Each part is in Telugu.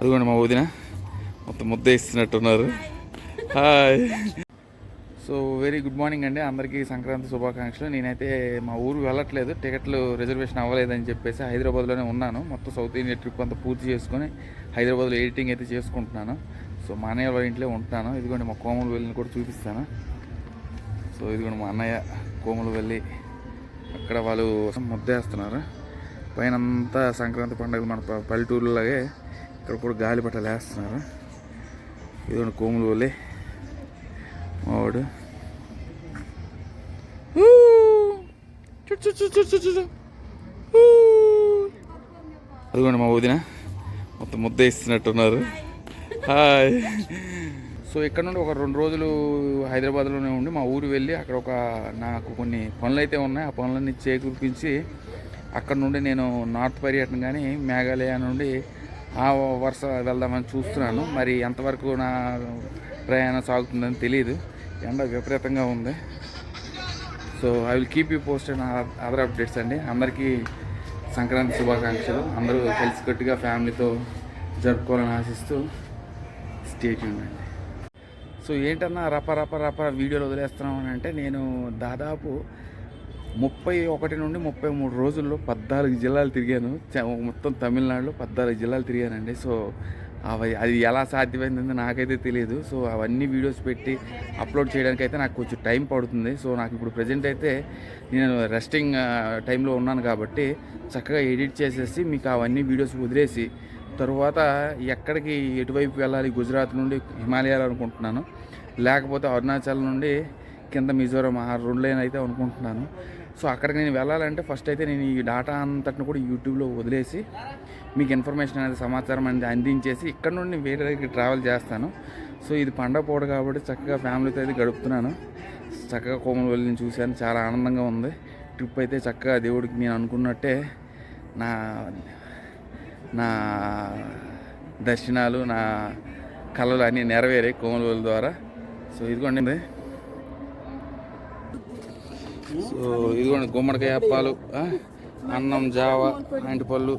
అదిగోండి మా వదిన. మొత్తం ముద్ద ఇస్తున్నట్టున్నారు hi so very good morning అండి. అందరికీ సంక్రాంతి శుభాకాంక్షలు. నేనైతే మా ఊరు వెళ్ళట్లేదు. టికెట్లు రిజర్వేషన్ అవ్వలేదని చెప్పేసి హైదరాబాద్లోనే ఉన్నాను. మొత్తం సౌత్ ఇండియా ట్రిప్ అంతా పూర్తి చేసుకొని హైదరాబాద్లో ఎడిటింగ్ అయితే చేసుకుంటున్నాను. సో మా అన్నయ్య వాళ్ళ ఇంట్లో ఉంటున్నాను ఇదిగోండి మా కోమలు వెళ్ళిని కూడా చూపిస్తాను. సో ఇదిగోండి మా అన్నయ్య కోమలు వెళ్ళి అక్కడ వాళ్ళు ముద్దేస్తున్నారు. పైన అంతా సంక్రాంతి పండుగ మన పల్లెటూరులాగే ఇక్కడ కూడా గాలిపటాలు వేస్తున్నారు. ఇదిగోండి కోములు వల్లే మావాడు. అదిగోండి మా వదిన మొత్తం ముద్ద ఇస్తున్నట్టున్నారు హాయ్. సో ఇక్కడ నుండి ఒక రెండు రోజులు హైదరాబాద్లోనే ఉండి మా ఊరు వెళ్ళి అక్కడ ఒక నాకు కొన్ని పనులు అయితే ఉన్నాయి. ఆ పనులన్నీ చేకూర్పించి అక్కడ నుండి నేను నార్త్ పర్యటన కానీ మేఘాలయ నుండి ఆ వరుస వెళ్దామని చూస్తున్నాను. మరి ఎంతవరకు నా ప్రయాణం సాగుతుందని తెలియదు ఎండ విపరీతంగా ఉంది. So I will keep you post and other updates అండి. అందరికీ సంక్రాంతి శుభాకాంక్షలు. అందరూ కలిసికట్టుగా ఫ్యామిలీతో జరుపుకోవాలని ఆశిస్తూ స్టేట్ అండి. సో ఏంటన్నా రప రప రప వీడియోలు వదిలేస్తున్నాం అని అంటే నేను దాదాపు ముప్పై ఒకటి నుండి ముప్పై మూడు రోజుల్లో పద్నాలుగు జిల్లాలు తిరిగాను. మొత్తం తమిళనాడులో పద్నాలుగు జిల్లాలు తిరిగానండి. సో అవి అది ఎలా సాధ్యమైందని నాకైతే తెలియదు సో అవన్నీ వీడియోస్ పెట్టి అప్లోడ్ చేయడానికి అయితే నాకు కొంచెం టైం పడుతుంది. సో నాకు ఇప్పుడు ప్రజెంట్ అయితే నేను రెస్టింగ్ టైంలో ఉన్నాను కాబట్టి చక్కగా ఎడిట్ చేసేసి మీకు అవన్నీ వీడియోస్ వదిలేసి తరువాత ఎక్కడికి ఎటువైపు వెళ్ళాలి? గుజరాత్ నుండి హిమాలయాలు అనుకుంటున్నాను. లేకపోతే అరుణాచల్ నుండి కింద మిజోరం ఆ రెండు లైన్ అయితే అనుకుంటున్నాను. సో అక్కడికి నేను వెళ్ళాలంటే ఫస్ట్ అయితే నేను ఈ డేటా అంతటిని కూడా యూట్యూబ్లో వదిలేసి మీకు ఇన్ఫర్మేషన్ అనేది సమాచారం అనేది అందించేసి ఇక్కడ నుండి వేరే దగ్గరికి ట్రావెల్ చేస్తాను. సో ఇది పండగ పూట కాబట్టి చక్కగా ఫ్యామిలీతో అయితే గడుపుతున్నాను. చక్కగా కోమలు చూశాను. చాలా ఆనందంగా ఉంది. ట్రిప్ అయితే చక్కగా దేవుడికి నేను అనుకున్నట్టే నా నా దర్శనాలు నా కళలు అన్నీ నెరవేరాయి కోమలవల్లి ద్వారా. సో ఇదిగోండి. సో ఇదిగోండి గుమ్మడికాయ అప్పాలు అన్నం జావ పళ్ళు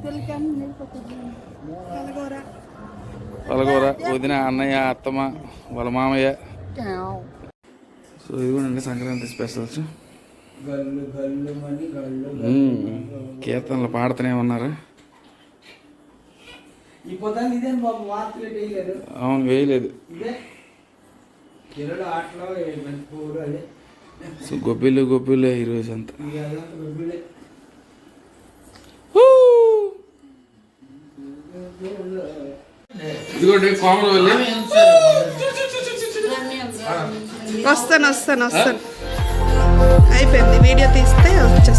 పలగూర వదిన అన్నయ్య అత్తమ్మ వాళ్ళ మామయ్య. సో ఇదిగోండి సంక్రాంతి స్పెషల్స్. కీర్తనలు పాడుతూనే ఉన్నారు. అవును వేయలేదు. సో గొబ్బిళ్ళు గొబ్బిళ్ళు ఈరోజు అంతా. ఇక అదంతా గొబ్బిలే ఇదిగోండి కోమలు వెళ్ళి. వస్తాను వస్తాను వస్తాను. అయిపోయింది వీడియో తీస్తే వచ్చేస్తాను.